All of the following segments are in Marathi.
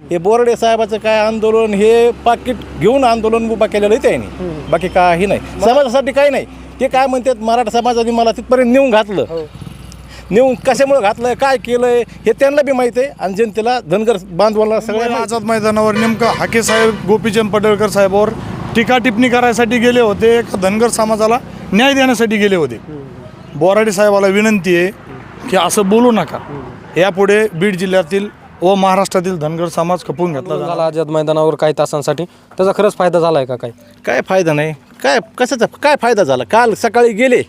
हे बोर्डे साहेबाचं काय आंदोलन हे पाकिट घेऊन आंदोलन उभा केलेलं आहे त्यांनी. बाकी काही नाही. समाजासाठी काही नाही. ते काय म्हणतात मराठा समाजाने मला तिथपर्यंत नेऊन घातलं. नेऊन कशामुळे घातलंय काय केलंय हे त्यांना बी माहिती आहे. आणि जनतेला धनगर बांधवाला सगळ्या सगळ्या आझाद मैदानावर नेमकं हाके साहेब गोपीचंद पडळकर साहेबावर टीका टिप्पणी करायसाठी गेले होते एका धनगर समाजाला न्याय देण्यासाठी गेले होते? बोराडे साहेबाला विनंती आहे की असं बोलू नका. यापुढे बीड जिल्ह्यातील व महाराष्ट्रातील धनगर समाज खपवून घेतला जाणार. झाला आझाद मैदानावर काही तासांसाठी. त्याचा खरंच फायदा झाला आहे का काही? काय फायदा नाही. काय कशाचा काय फायदा झाला? काल सकाळी गेले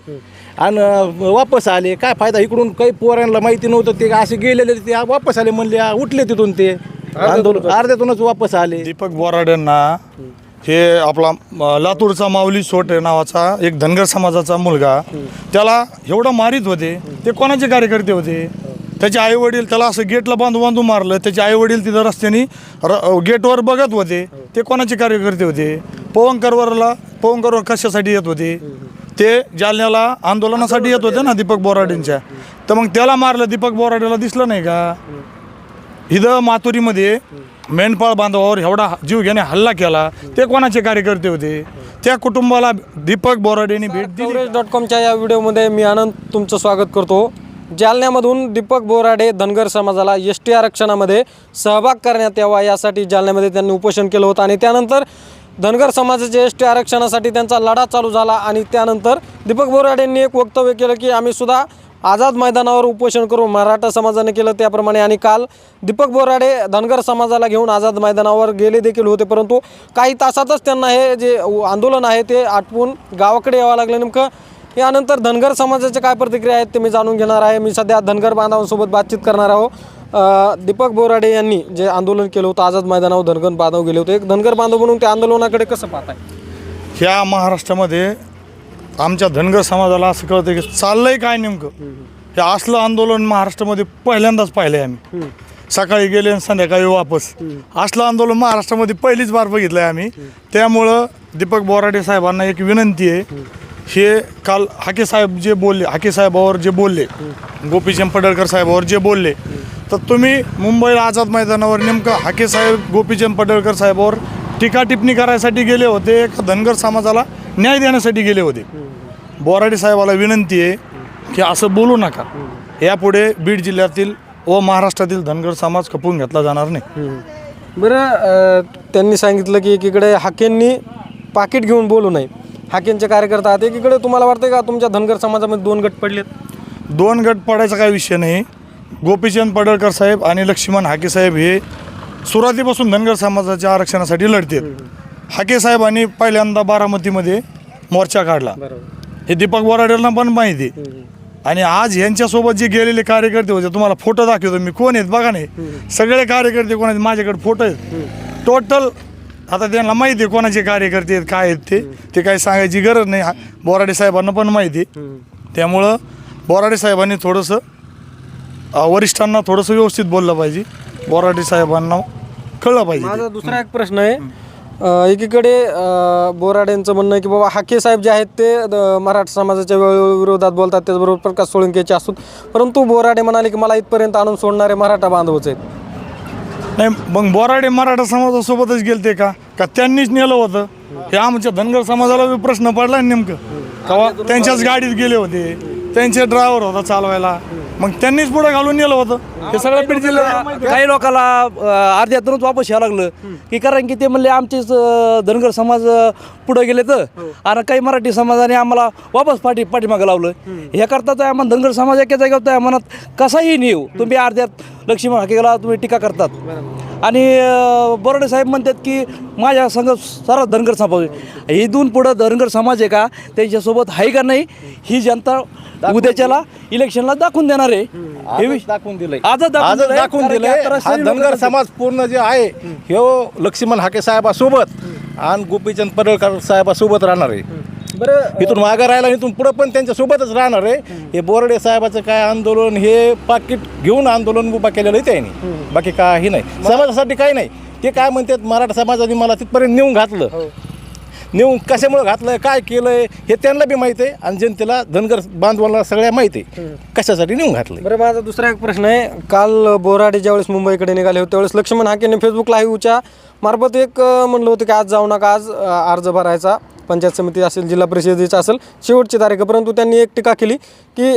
आणि वापस आले. काय फायदा? इकडून काही पोरांना माहिती नव्हतं ते असे गेलेले ते वापस आले म्हणले आ, उठले तिथून ते. आंदोलन अर्ध्यातूनच वापस आले. दीपक बोराडेंना हे आपला लातूरचा माऊली सोटे नावाचा एक धनगर समाजाचा मुलगा त्याला एवढं मारित होते. ते कोणाचे कार्यकर्ते होते? त्याचे आईवडील त्याला असं गेटला बांधू बांधू मारलं. त्याचे आईवडील तिथं रस्त्याने र गेटवर बघत होते. ते कोणाचे कार्यकर्ते होते? पवनकरवरला पवनकरवर कशासाठी येत होते? ते जालन्याला आंदोलनासाठी येत होते ना दीपक बोराडेंच्या. तर मग त्याला मारलं दीपक बोराडेला दिसलं नाही का? इथं माथुरीमध्ये मेंढपाळ बांधवावर एवढा जीवघेणे हल्ला केला. ते कोणाचे कार्यकर्ते होते? त्या कुटुंबाला दीपक बोराडेने भेट दिली. डॉट कॉमच्या या व्हिडिओमध्ये मी आनंद तुमचं स्वागत करतो. जालन्यामधून दीपक बोराडे धनगर समाजाला एस टी आरक्षणामध्ये सहभाग करण्यात यावा यासाठी जालन्यामध्ये त्यांनी उपोषण केलं होतं. आणि त्यानंतर धनगर समाजाच्या एस टी आरक्षणासाठी त्यांचा लढा चालू झाला आणि त्यानंतर दीपक बोराडेंनी एक वक्तव्य केलं की आम्ही सुद्धा आझाद मैदानावर उपोषण करू. मराठा समाजाने केलं त्याप्रमाणे आणि काल दीपक बोराडे धनगर समाजाला घेऊन आझाद मैदानावर गेले देखील होते. परंतु काही तासातच त्यांना हे जे आंदोलन आहे ते आटपून गावाकडे यावं लागलं. नेमकं यानंतर धनगर समाजाच्या काय प्रतिक्रिया आहेत ते मी जाणून घेणार आहे. मी सध्या धनगर बांधवांसोबत बातचीत करणार आहोत. दीपक बोराडे यांनी जे आंदोलन केलं होतं आझाद मैदानावर धनगर बांधव गेले होते. एक धनगर बांधव म्हणून त्या आंदोलनाकडे कसं पाहताय? ह्या महाराष्ट्रामध्ये आमच्या धनगर समाजाला असं कळतं की चाललंय काय नेमकं? हे असलं आंदोलन महाराष्ट्रामध्ये पहिल्यांदाच पाहिलंय आम्ही. सकाळी गेले आणि संध्याकाळी वापस. असलं आंदोलन महाराष्ट्रामध्ये पहिलीच बार बघितलंय आम्ही. त्यामुळं दीपक बोराडे साहेबांना एक विनंती आहे हे काल हाके साहेब जे बोलले हाके साहेबावर जे बोलले गोपीचंद पडळकर साहेबावर जे बोलले तर तुम्ही मुंबईला आझाद मैदानावर नेमकं हाके साहेब गोपीचंद पडळकर साहेबावर टीका टिप्पणी करायसाठी गेले होते का धनगर समाजाला न्याय देण्यासाठी गेले होते? बोराडे साहेबाला विनंती आहे की असं बोलू नका. यापुढे बीड जिल्ह्यातील व महाराष्ट्रातील धनगर समाज खपवून घेतला जाणार नाही. बरं त्यांनी सांगितलं की एकीकडे हाकेंनी पाकिट घेऊन बोलू नये. हाकेंचे कार्यकर्ता आहात. एकीकडे तुम्हाला वाटतंय का तुमच्या धनगर समाजामध्ये दोन गट पडलेत? दोन गट पडायचा काही विषय नाही. गोपीचंद पडळकर साहेब आणि लक्ष्मण हाके साहेब हे सुरुवातीपासून धनगर समाजाच्या आरक्षणासाठी लढतात. हाके साहेबांनी पहिल्यांदा बारामतीमध्ये मोर्चा काढला. हे दीपक बोराडेला पण माहिती आहे. आणि आज यांच्यासोबत जे गेलेले कार्यकर्ते होते तुम्हाला फोटो दाखवतो मी. कोण आहेत? बघा नाही. सगळे कार्यकर्ते कोण आहेत? माझ्याकडे फोटो आहेत. टोटल आता त्यांना माहिती आहे कोणाचे कार्यकर्ते आहेत काय आहेत ते. ते काही सांगायची गरज नाही. हा- बोराडे साहेबांना पण माहिती आहे. त्यामुळं बोराडे साहेबांनी थोडंसं अ, वरिष्ठांना थोडंसं व्यवस्थित बोललं पाहिजे. बोराडे साहेबांना कळलं पाहिजे माझा दुसरा एक प्रश्न आहे. एकीकडे अ, बोराडेंचं म्हणणं आहे की बाबा हाके साहेब जे आहेत ते द- मराठा समाजाच्या वि- विरोधात बोलतात त्याचबरोबर प्रकाश सोळंकेचे असून परंतु बोराडे म्हणाले की मला इथपर्यंत आणून सोडणारे मराठा बांधवच आहेत. नाही मग बोराडे मराठा समाजासोबतच गेलते का? का त्यांनीच नेलं होतं? हे आमच्या धनगर समाजाला बी प्रश्न पडला नेमकं. कवा त्यांच्याच गाडीत गेले होते. त्यांचे ड्रायव्हर होता चालवायला. मग त्यांनीच पुढे घालून नेलं होतं. हे सगळं माहिती. आहे. काही लोकांना अर्ध्यातूनच वापस यावं लागलं. की कारण की ते म्हणले आमचेच धनगर समाज पुढे गेले तर. आणि काही मराठी समाजाने आम्हाला वापस पाठी पाठीमागं लावलं. हे करता तर आम्हाला धनगर समाज एका जागेवर मनात कसाही नेऊ. तुम्ही अर्ध्यात लक्ष्मण हाकेला तुम्ही टीका करतात. आणि बोराडे साहेब म्हणतात की माझ्या संघ सारा धनगर समाज आहे. इथून पुढं धनगर समाज आहे का? त्यांच्यासोबत आहे का नाही? ही जनता उद्याच्याला इलेक्शनला दाखवून देणार आहे. हे दाखवून दिलंय. आजच दाखवून आजच दिलंय. दाखवून हा धनगर समाज पूर्ण जे आहे ह्यो लक्ष्मण हाके साहेबासोबत आणि गोपीचंद पडळकर साहेबासोबत राहणार आहे. इथून मागं राहिला आणि इथून पुढं पण त्यांच्या सोबतच राहणार आहे. हे बोर्डे साहेबाचं काय आंदोलन हे पाकिट घेऊन आंदोलन उभा केलेलं आहे त्यांनी. बाकी काही नाही. समाजासाठी काही नाही. ते काय म्हणतात मराठा समाजाने मला तिथपर्यंत नेऊन घातलं. नेऊन कशामुळे घातलंय काय केलंय हे त्यांना बी माहिती आहे आणि जनतेला धनगर बांधवांना सगळ्या माहिती आहे. कशासाठी नेऊन घातलंय? बरं माझा दुसरा एक प्रश्न आहे. काल बोराडे ज्यावेळेस मुंबईकडे निघाले होते त्यावेळेस लक्ष्मण हाकेने फेसबुक लाईव्हच्या मार्फत एक म्हणलं होतं की आज जाऊ नका आज अर्ज भरायचा. पंचायत समिती असेल जिल्हा परिषदेचा असेल शेवटची तारीख परंतु त्यांनी एक टीका केली की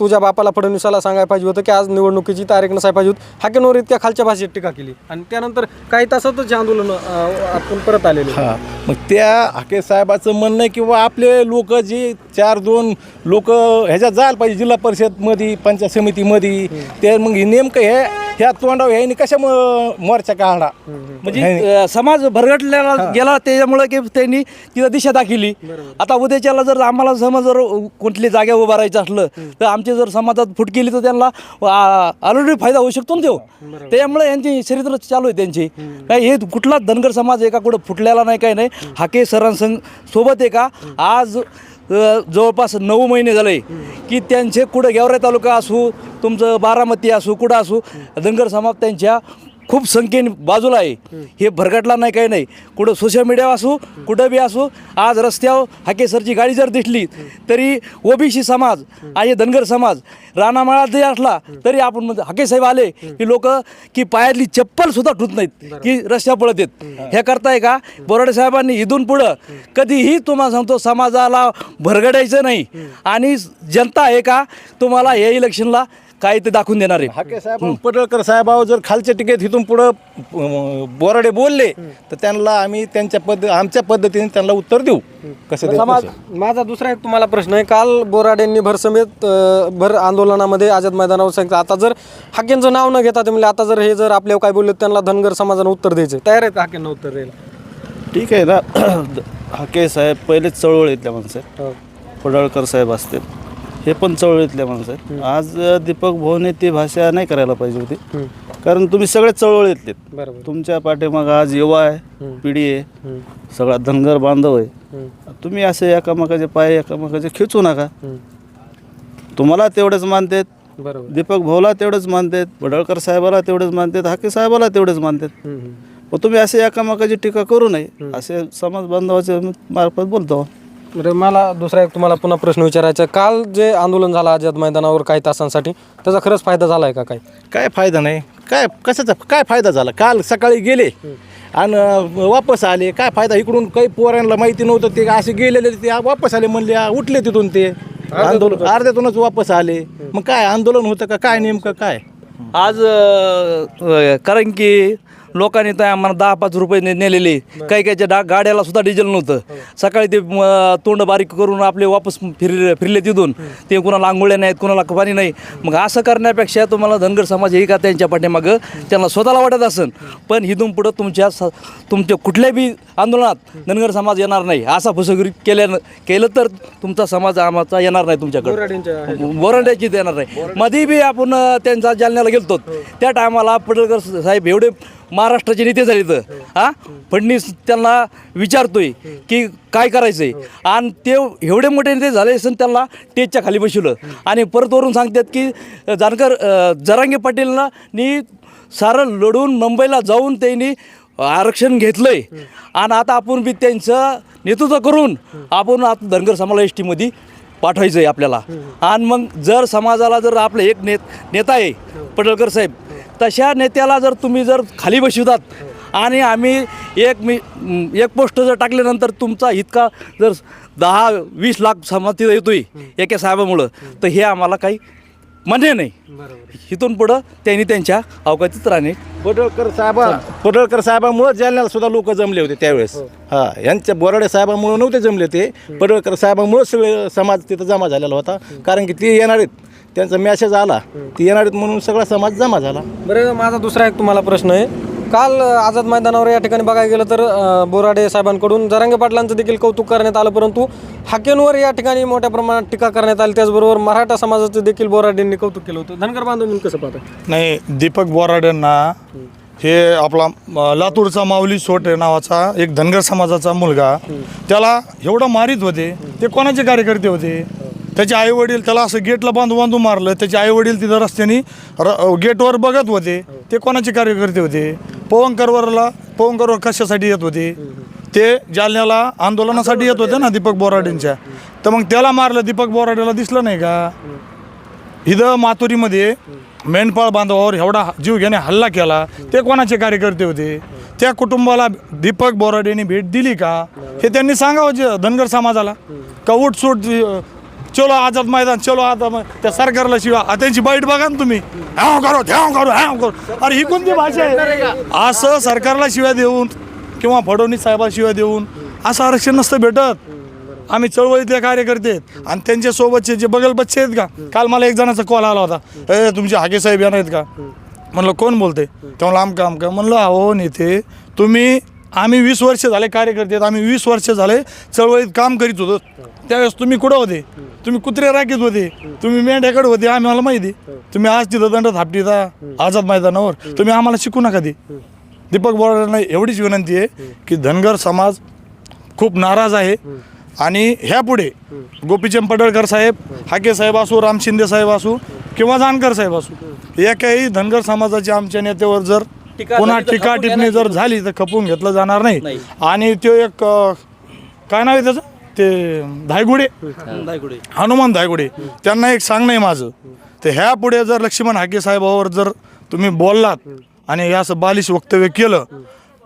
तुझ्या बापाला फडणवीसाला सांगायला पाहिजे होतं की आज निवडणुकीची तारीख नसायला पाहिजे होती. हाकेनवर इतक्या खालच्या भाषेत टीका केली. आणि त्यानंतर काही तासातच हे आंदोलन आपण परत आलेले. हा. मग त्या हाके साहेबाचं म्हणणं आहे किंवा आपले लोक जे चार दोन लोक ह्याच्यात जायला पाहिजे जिल्हा परिषदमध्ये पंचायत समितीमध्ये ते मग हे नेमकं हे ह्या तोंडावर ह्यानी कशामुळं मोर्चा काढला? म्हणजे समाज भरगटलेला गेला त्याच्यामुळे की त्यांनी तिथं दिशा दाखवली आता उद्याच्याला जर आम्हाला समज जर कुठली जागा उभा राहायचं असलं तर आमची जर समाजात फूट केली तर त्यांना ऑलरेडी फायदा होऊ शकतो ना तो त्यामुळे यांची चरित्र चालू आहे त्यांची. काय हे कुठलाच धनगर समाज आहे का कुठं फुटलेला नाही काही नाही हाके सरांसंग सोबत आहे का? आज जवळपास नऊ महिने झाले की त्यांचे कुठं गेवराई तालुका असू तुमचं बारामती असू कुठं असू धनगर समाज त्यांच्या खूप संख्येने बाजूला आहे. हे भरगटला नाही काही नाही. कुठं सोशल मीडिया असू कुठं बी असू आज रस्त्यावर हाकेसरची गाडी जर दिसली तरी ओबीसी समाज आणि धनगर समाज रानामाळात जरी असला तरी आपण म्हणतो हाके साहेब आले की लोक की पायातली चप्पल सुद्धा ठुत नाहीत की रस्त्यावर पळत येत. हे करताय का? बोराडे साहेबांनी इथून पुढं कधीही तुम्हाला सांगतो समाजाला भरगडायचं नाही. आणि जनता आहे का? तुम्हाला या इलेक्शनला काय ते दाखवून देणार आहे. हाके साहेब पडळकर साहेबावर जर खालच्या टिकेत इथून पुढं अं, बोराडे बोलले तर त्यांना आम्ही त्यांच्या पद्ध आमच्या पद्धतीने त्यांना उत्तर देऊ. कसं द्यायचं समाज तसं. माझा दुसरा एक तुम्हाला प्रश्न आहे. काल बोराडेंनी भरसमेत अ, भर आंदोलनामध्ये आझाद मैदानावर सांगितलं आता जर हाकेंचं नाव न घेता ते म्हणजे आता जर हे जर आपल्यावर काय बोलले त्यांना धनगर समाजानं उत्तर द्यायचं. तयार आहेत हाकेंना उत्तर द्यायला? ठीक आहे ना. हाके साहेब पहिलेच चळवळीतल्या माणसं आहेत हो. पडळकर साहेब असतील. हे पण चळवळीतल्या माणसं आहेत. आज दीपक भाऊने ती भाषा नाही करायला पाहिजे होती. कारण तुम्ही सगळे चळवळीतले. बरोबर. तुमच्या पाठीमागं आज युवा आहे पिढी आहे सगळा धनगर बांधव आहे. तुम्ही असे एकामेकाचे पाय एकामेकाचे खिचू नका. तुम्हाला तेवढेच मानतात. बरोबर. दीपक भाऊला तेवढंच मानतात. पडळकर साहेबाला तेवढंच मानतात. हाके साहेबाला तेवढंच मानतात. मग तुम्ही असे एकामेकाची टीका करू नये. असे समाज बांधवाच्या मार्फत बोलतो. बरं मला दुसरा एक तुम्हाला पुन्हा प्रश्न विचारायचा आहे. काल जे आंदोलन झालं आझाद मैदानावर काही तासांसाठी त्याचा खरंच फायदा झाला आहे का काही? काय फायदा नाही. काय कशाचा काय फायदा झाला? काल सकाळी गेले आणि वापस आले. काय फायदा? इकडून काही पोरांना माहिती नव्हतं ते असे गेलेले ते वापस आले म्हणले आ, उठले तिथून ते. आंदोलन अर्ध्यातूनच वापस आले. मग काय आंदोलन होतं का? काय नेमकं काय? आज अ, अ, कारण की लोकांनी तर आम्हाला दहा पाच रुपये ने- नेलेले. काही काहीच्या डा गाड्याला सुद्धा डिझेल नव्हतं. सकाळी ते म, तोंड बारीक करून आपले वापस फिर फिरले तिथून. ते कुणाला आंघोळ्या नाहीत कुणाला पाणी नाही. मग असं करण्यापेक्षा तुम्हाला धनगर समाज हे का त्यांच्या पाठीमागं त्यांना स्वतःला वाटत असन. पण इथून पुढं तुमच्या स तुमच्या कुठल्याही बी आंदोलनात धनगर समाज येणार नाही. असा फसवगिरी केल्यानं केलं तर तुमचा समाज आमचा येणार नाही तुमच्याकडे. बोराड्याची येणार नाही. मध्ये बी आपण अ, त्यांचा जालन्याला गेलतो त्या टायमाला पडळकर साहेब एवढे महाराष्ट्राचे नेते झाले तर हा? फडणवीस त्यांना विचारतोय की काय करायचंय? आणि ते एवढे मोठे नेते झाले असून त्यांना टेजच्या खाली बसवलं. आणि परत वरून सांगतात की जानकर जरांगे पाटीलना नी सारं लढून मुंबईला जाऊन त्यांनी आरक्षण घेतलंय. आणि आता आपण बी त्यांचं नेतृत्व करून आपण आता धनगर समाज एस टीमध्ये पाठवायचं आहे आपल्याला. आणि मग जर समाजाला जर आपलं एक नेत नेता आहे पडळकर साहेब तशा नेत्याला जर तुम्ही जर खाली बसवतात आणि आम्ही एक मी एक पोस्ट जर टाकल्यानंतर तुमचा इतका जर दहा वीस लाख समाज तिथं येतोय एका साहेबामुळं तर हे आम्हाला काही मान्य नाही. इथून पुढं त्यांनी त्यांच्या अवकाशात राहणे. पडळकर साहेबा पडळकर साहेबामुळे जालन्याला सुद्धा लोक जमले होते त्यावेळेस. हा. यांच्या बोराडे साहेबामुळे नव्हते जमले ते. पडळकर साहेबामुळे सगळे समाज तिथं जमा झालेला होता. कारण की ते येणार आहेत. त्यांचा मॅसेज आला ते येणार आहेत म्हणून सगळा समाज जमा झाला. बरं माझा दुसरा एक तुम्हाला प्रश्न आहे. काल आझाद मैदानावर या ठिकाणी बघायला गेलं तर अ, बोराडे साहेबांकडून जरांगे पाटलांचं देखील कौतुक करण्यात आलं परंतु हाकेंवर या ठिकाणी मोठ्या प्रमाणात टीका करण्यात आली. त्याचबरोबर मराठा समाजाचं देखील बोराडेंनी कौतुक केलं होतं. धनगर बांधव म्हणून कसं पाहता नाही दीपक बोराडेंना हे आपला अ, लातूरचा माऊली सोटे नावाचा एक धनगर समाजाचा मुलगा त्याला एवढं मारित होते ते कोणाचे कार्यकर्ते होते? त्याचे आई वडील त्याला असं गेटला बांधू बांधू मारलं. त्याचे आई वडील तिथं रस्त्याने र गेटवर बघत होते. ते कोणाचे कार्यकर्ते होते? पवनकरवरला पवनकरवर कशासाठी येत होते? ते जालन्याला आंदोलनासाठी येत होते ना दीपक बोराडेंच्या. तर मग त्याला मारलं. दीपक बोराडेला दिसलं नाही का? इथं माथुरीमध्ये मेंढपाळ बांधवावर एवढा जीव घेणे हल्ला केला. ते कोणाचे कार्यकर्ते होते? त्या कुटुंबाला दीपक बोराडेने भेट दिली का? हे त्यांनी सांगावं जे धनगर समाजाला. का उठसूट चलो आझाद मैदान चलो आता त्या सरकारला शिवा. त्यांची बाईट बघा ना तुम्ही. ह्याव करो ध्याव करो ह्याव करो. अरे ही कोणती भाषा आहे? असं सरकारला शिव्या देऊन किंवा फडणवीस साहेबा शिव्या देऊन असं आरक्षण नसतं भेटत. आम्ही चळवळीतले कार्यकर्ते आहेत. आणि त्यांच्यासोबतचे जे बगल बच्चे आहेत का? काल मला एक जणाचा कॉल आला होता. ए तुमचे हाके साहेब येणार आहेत का? म्हणलं कोण बोलते ते म्हणलं आमका आमका. म्हणलं अहो नेते तुम्ही आम्ही वीस वर्ष झाले कार्यकर्ते आहेत. आम्ही वीस वर्ष झाले चळवळीत काम करीत होतो. त्यावेळेस तुम्ही कुठं होते? तुम्ही कुत्रे राखीत होते? तुम्ही मेंढ्याकडे होते आम्ही मला माहिती. तुम्ही आज तिथं दंड थापटीता आझाद मैदानावर. तुम्ही आम्हाला शिकू नका ते. दीपक बोराडेंना एवढीच विनंती आहे की धनगर समाज खूप नाराज आहे. आणि ह्यापुढे गोपीचंद पडळकर साहेब हाके साहेब असो राम शिंदे साहेब असो किंवा जानकर साहेब असो एकाही धनगर समाजाच्या आमच्या नेत्यावर जर पुन्हा टीका टिप्पणी जर झाली तर खपून घेतलं जाणार नाही. आणि तो एक काय नाव आहे त्याचं? ते धायगुडे हनुमान धायगुडे त्यांना एक सांगणं आहे माझं. तर ह्या पुढे जर लक्ष्मण हाके साहेबावर जर तुम्ही बोललात आणि हे असं बालिश वक्तव्य केलं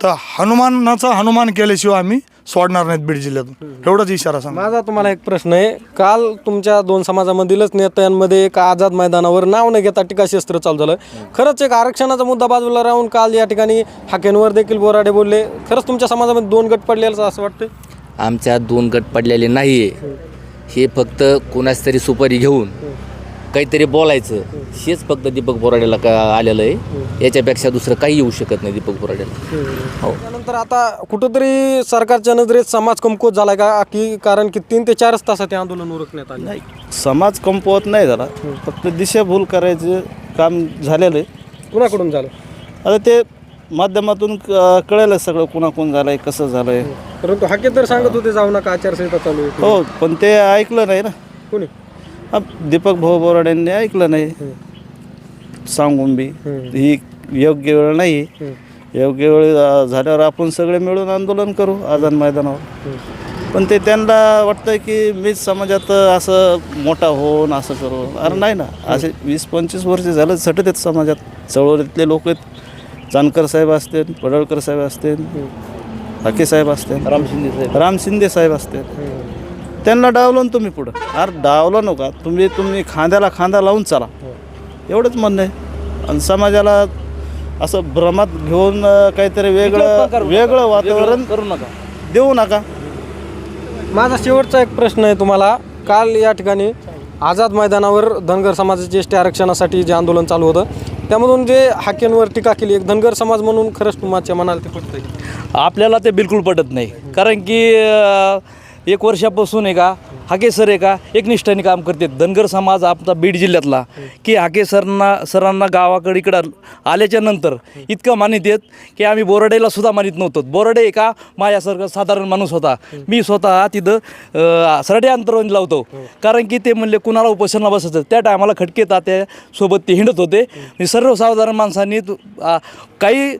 तर हनुमानाचा हनुमान केल्याशिवाय आम्ही सोडणार नाहीत बीड जिल्ह्यातून. एवढाच इशारा सांगा माझा तुम्हाला एक प्रश्न आहे. काल तुमच्या दोन समाजामधीलच नेत्यांमध्ये एक आझाद मैदानावर नाव न घेता टीकाशस्त्र चालू झालं. खरंच एक आरक्षणाचा मुद्दा बाजूला राहून काल या ठिकाणी हाकेंवर देखील बोराडे बोलले. खरंच तुमच्या समाजामध्ये दोन गट पडलेलं असं वाटतं आमच्या दोन गट पडलेले नाही. आहे हे फक्त कोणाच तरी सुपारी घेऊन काहीतरी बोलायचं. हेच फक्त दीपक बोराडेला का आलेलं आहे. याच्यापेक्षा दुसरं काही येऊ शकत नाही दीपक बोराडेला. हो. त्यानंतर आता कुठंतरी सरकारच्या नजरेत समाज कमकुवत झालाय का? की कारण की तीन ते चारच तासात हे आंदोलन उरकण्यात आले. नाही समाज कमपवत नाही झाला. फक्त दिशाभूल करायचं काम झालेलं आहे. कुणाकडून झालं? आता ते माध्यमातून क- कळलं सगळं कुणाकून झालंय कसं झालंय. परंतु हाके तर सांगत होते जाऊ नका आचारसंहिता चालू आहे. हो पण ते ऐकलं नाही ना. कोणी? हा, दीपक भाऊ बोराडेंनी ऐकलं नाही. सांगून बी. ही. योग्य वेळ नाही. योग्य वेळ अ, झाल्यावर आपण सगळे मिळून आंदोलन करू आझाद मैदानावर. पण ते त्यांना वाटतं की मीच समाजात असं मोठा होऊन असं करू. अरे नाही ना असे वीस पंचवीस वर्ष झालं सटत आहेत समाजात. चळवळीतले लोक आहेत. जानकर साहेब असतील पडळकर साहेब असतील हाके साहेब असतील राम शिंदे साहेब. राम शिंदे साहेब असतील. त्यांना डावलं ना तुम्ही पुढं. अरे डावलं नका. तुम्ही तुम्ही खांद्याला खांदा लावून चाला. एवढंच म्हणणं आहे. आणि समाजाला असं भ्रमात घेऊन काहीतरी वेगळं वेगळं वातावरण करू नका. देऊ नका. माझा शेवटचा एक प्रश्न आहे तुम्हाला. काल या ठिकाणी आझाद मैदानावर धनगर समाजाचे एस टी आरक्षणासाठी जे आंदोलन चालू होतं त्यामधून जे हाक्यांवर टीका केली एक धनगर समाज म्हणून खरंच तुमच्या मनाला ते पटतंय. आपल्याला ते बिलकुल पटत नाही. कारण की एक वर्षापासून आहे का हाके सर आहे का एकनिष्ठाने काम करते. धनगर समाज आमचा बीड जिल्ह्यातला की हाके सरना सरांना गावाकडे इकडं आल्याच्यानंतर इतकं मानित येत की आम्ही बोराडेला सुद्धा मानित नव्हतो. बोराडे का माझ्यासारखं साधारण माणूस होता. मी स्वतः तिथं सरडे अंतरवणी लावतो कारण की ते म्हणले कुणाला उपोषणला बसायचं? त्या टायमाला खटके तात्या सोबत ते हिंडत होते. सर्वसाधारण माणसांनी काही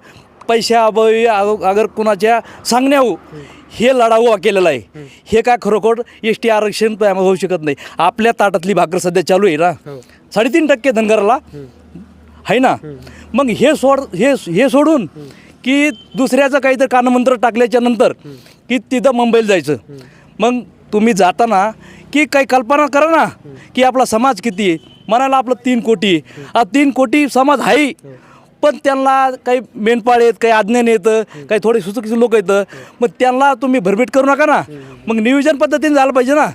पैशाअभावी अग- अगर कुणाच्या सांगण्याऊ हे लढाऊ केलेलं आहे. हे काय खरोखर एस टी आरक्षण होऊ शकत नाही. आपल्या ताटातली भाकर सध्या चालू आहे ना. साडेतीन टक्के धनगराला. आहे ना? मग हे सोड हे हे सोडून की दुसऱ्याचं काहीतरी कानमंत्र टाकल्याच्या नंतर की तिथं मुंबईला जायचं. मग तुम्ही जाताना की काही कल्पना करा ना की आपला समाज किती आहे? म्हणाला आपलं तीन कोटी. हा तीन कोटी समाज आहे. पण त्यांना काही मेनपाळ आहेत काही अज्ञान येतं काही थोडे सुचकीचे लोक येतं मग त्यांना तुम्ही भरभेट करू नका ना. मग नियोजन पद्धतीने झालं पाहिजे ना.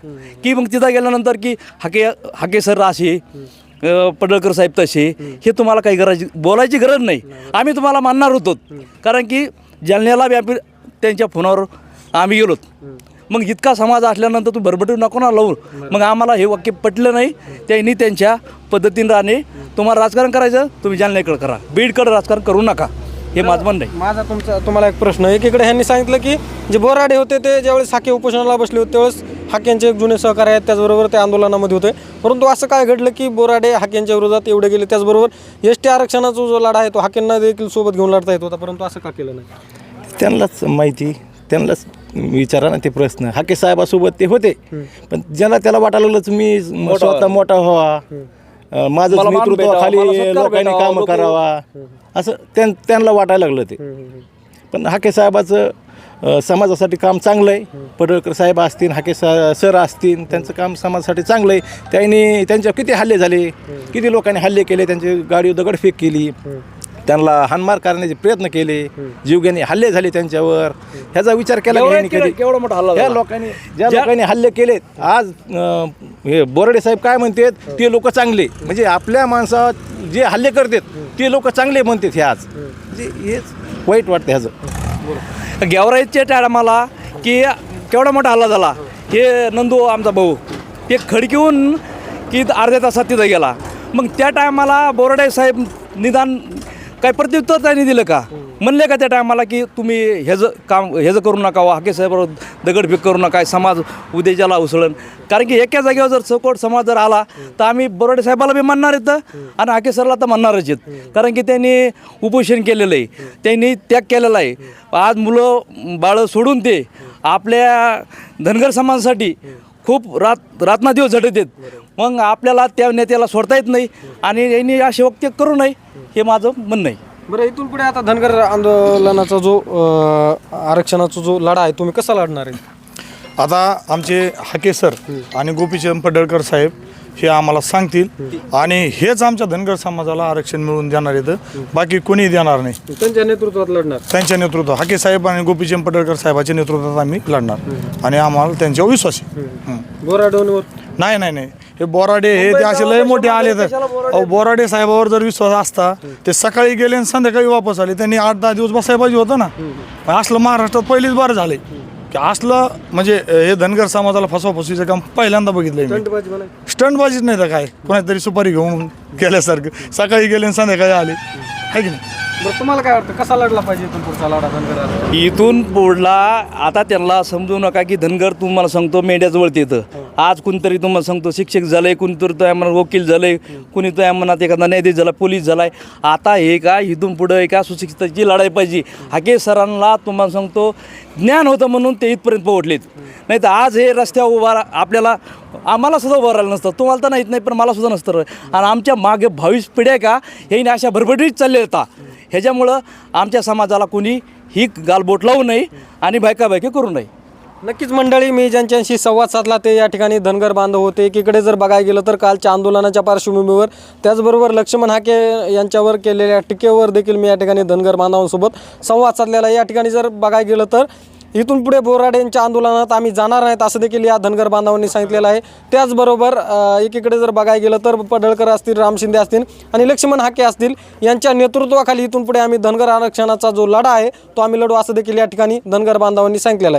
की मग तिथं गेल्यानंतर की हाके हाके सर असे पडळकर साहेब तसे हे तुम्हाला काही गरज बोलायची गरज नाही. आम्ही तुम्हाला मानणार होतो. कारण की जालन्याला बी आम्ही त्यांच्या फोनावर आम्ही गेलोत. मग इतका समाज असल्यानंतर तू भरभटू नको ना लावून मग आम्हाला हे वाक्य पटलं नाही त्यांनी त्यांच्या पद्धतीने राहणे तुम्हाला राजकारण करायचं तुम्ही जालन्याकडे करा. बीडकडे राजकारण करू नका. हे माझं म्हणणं आहे. माझा तुमचा तुम्हाला एक प्रश्न आहे. एकीकडे ह्यांनी सांगितलं की जे बोराडे होते ते ज्यावेळेस हाके उपोषणाला बसले होते त्यावेळेस हाक्यांचे एक जुने सहकारी आहेत त्याचबरोबर ते आंदोलनामध्ये होते. परंतु असं काय घडलं की बोराडे हाक्यांच्या विरोधात एवढे गेले? त्याचबरोबर एस टी आरक्षणाचा जो लढा आहे तो हाकेंना देखील सोबत घेऊन लढता येत होता. परंतु असं का केलं नाही? त्यांनाच माहिती त्यांनाच विचारा ना ते प्रश्न. हाके साहेबासोबत ते होते पण ज्याला त्याला वाटायला लागलं मी स्वतः मोठा व्हावा. माझं नेतृत्व खाली लोकांनी कामं करावा. असं त्यां त्यांना वाटायला लागलं ते. पण हाके साहेबाचं समाजासाठी काम चांगलं आहे पडळकर साहेब असतील हाके सा सर असतील त्यांचं काम समाजासाठी चांगलं आहे त्यांनी त्यांच्यावर किती हल्ले झाले? किती लोकांनी हल्ले केले? त्यांची गाडीवर दगडफेक केली. त्यांना हानमार करण्याचे प्रयत्न केले. जीवघेणी हल्ले झाले त्यांच्यावर. ह्याचा विचार केला केवढा- मोठा हल्ला? लोकांनी ज्या लोकांनी हल्ले केलेत आज हे बोराडे साहेब काय म्हणतात ते लोक चांगले. म्हणजे आपल्या माणसा जे हल्ले करतात ते लोक चांगले म्हणतात हे आज. म्हणजे हेच वाईट वाटतं ह्याचं. गेवराईच्या टायमाला की केवढा मोठा हल्ला झाला. हे नंदू आमचा भाऊ हे खडकीहून की अर्ध्या तासात तिथं गेला. मग त्या टायमाला बोराडे साहेब निदान काय प्रत्युत्तर त्यांनी दिलं का? म्हणले का त्या टायमाला की तुम्ही ह्याचं काम ह्याचं करू नका वा हाके साहेब दगडफेक करू नका समाज उद्याच्याला उसळण कारण की एका जागेवर जर सपोर्ट समाज जर आला तर आम्ही बोराडे साहेबाला बी म्हणणार येतं आणि हाके सरला तर म्हणणारच आहेत. कारण की त्यांनी उपोषण केलेलं आहे. त्यांनी त्याग केलेला आहे. आज मुलं बाळं सोडून ते आपल्या धनगर समाजासाठी खूप रात रात्रदिवस झटत आहेत. मग आपल्याला त्या नेत्याला सोडता येत नाही आणि यांनी असे वक्तव्य करू नये हे माझं म्हणणं आहे. बरं इथून पुढे आता धनगर आंदोलनाचा जो आरक्षणाचा जो लढा आहे तुम्ही कसा लढणार आहे? आता आमचे हाके सर आणि गोपीचंद पडळकर साहेब हे आम्हाला सांगतील आणि हेच आमच्या धनगर समाजाला आरक्षण मिळवून देणार येतं बाकी कोणी देणार नाही. त्यांच्या नेतृत्वात लढणार? त्यांच्या नेतृत्व हाके साहेब आणि गोपीचंद पडळकर साहेबाच्या नेतृत्वात आम्ही लढणार. आणि आम्हाला त्यांच्यावर विश्वास आहे. बोराडोनीवर नाही नाही नाही. हे बोराडे हे ते असे लय मोठे आले तर अहो बोराडे साहेबावर जर विश्वास असता ते सकाळी गेले आणि संध्याकाळी वापस आले. त्यांनी आठ दहा दिवस बसायला पाहिजे होतं ना. पण असलं महाराष्ट्रात पहिलीच बार झाले की असलं म्हणजे हे धनगर समाजाला फसवाफसवीचं काम पहिल्यांदा बघितलंय मी. स्टंटबाजीच नाही तर काय? कोणातरी सुपारी घेऊन केल्यासारखं. सकाळी गेले आणि संध्याकाळी आले. आहे की नाही? बरं तुम्हाला काय वाटतं? कसा लढला पाहिजे इथून पुढचा लढा? इथून पुढला आता त्यांना समजू नका की धनगर तुम्हाला सांगतो मेंढ्याजवळ येतं आज कोणतरी तुम्हाला सांगतो शिक्षक झालंय कोणतरी तो म्हणा वकील झालंय कुणी तो म्हणा एखादा न्यायाधीश झाला पोलीस झालाय. आता हे का इथून पुढं एका सुशिक्षिताची लढाई पाहिजे. हाके सरांना तुम्हाला सांगतो ज्ञान होतं म्हणून ते इथपर्यंत पोहोचलेत. नाही तर आज हे रस्त्यावर उभा आपल्याला आम्हाला सुद्धा उभं राहिलं नसतं. तुम्हाला तर नाहीत नाही पण मला सुद्धा नसतं. आणि आमच्या मागे भावीस पिढ्या का हे अशा भरभटीत चालले होता. ह्याच्यामुळं आमच्या समाजाला कोणी ही गालबोट लावू नये आणि बायका करू नये. नक्कीच मंडळी मी ज्यांच्याशी संवाद साधला ते या ठिकाणी धनगर बांधव होते. एकीकडे जर बघायला गेलं तर कालच्या आंदोलनाच्या पार्श्वभूमीवर त्याचबरोबर लक्ष्मण हाके यांच्यावर केलेल्या टीकेवर देखील मी या ठिकाणी धनगर बांधवांसोबत संवाद साधलेला या ठिकाणी जर बघायला गेलं तर इथून पुढे बोराडेंच्या आंदोलनात आम्ही जाणार नाहीत असं देखील या धनगर बांधवांनी सांगितलेलं आहे. त्याचबरोबर एकीकडे जर बघायला गेलं तर पडळकर असतील राम शिंदे असतील आणि लक्ष्मण हाके असतील यांच्या नेतृत्वाखाली इथून पुढे आम्ही धनगर आरक्षणाचा जो लढा आहे तो आम्ही लढू असं देखील या ठिकाणी धनगर बांधवांनी सांगितलेला आहे.